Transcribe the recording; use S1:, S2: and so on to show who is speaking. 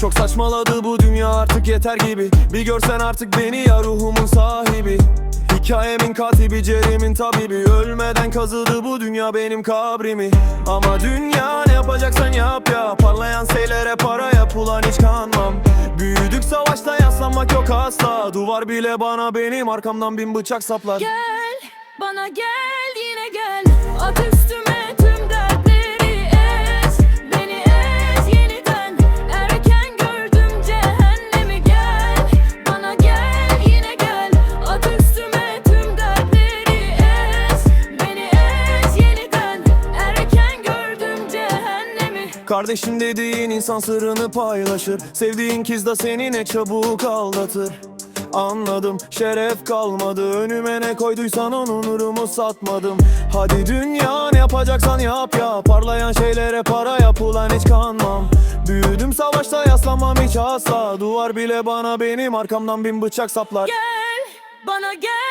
S1: Çok saçmaladı bu dünya artık yeter gibi. Bir görsen artık beni ya ruhumun sahibi. Hikayemin katibi Cerim'in tabibi. Ölmeden kazıdı bu dünya benim kabrimi. Ama dünya ne yapacaksan yap ya. Parlayan şeylere para yap ulan hiç kanmam. Büyüdük savaşta yaslanmak yok asla. Duvar bile bana benim arkamdan bin bıçak saplar.
S2: Gel bana gel yine gel. At
S1: Kardeşim dediğin insan sırrını paylaşır. Sevdiğin kız da seni ne çabuk aldatır. Anladım şeref kalmadı. Önüme ne koyduysan onun nurumu satmadım. Hadi dünya ne yapacaksan yap ya. Parlayan şeylere para yap ulan hiç kanmam. Büyüdüm savaşta yaslanmam hiç asla. Duvar bile bana benim. Arkamdan bin bıçak saplar.
S2: Gel bana gel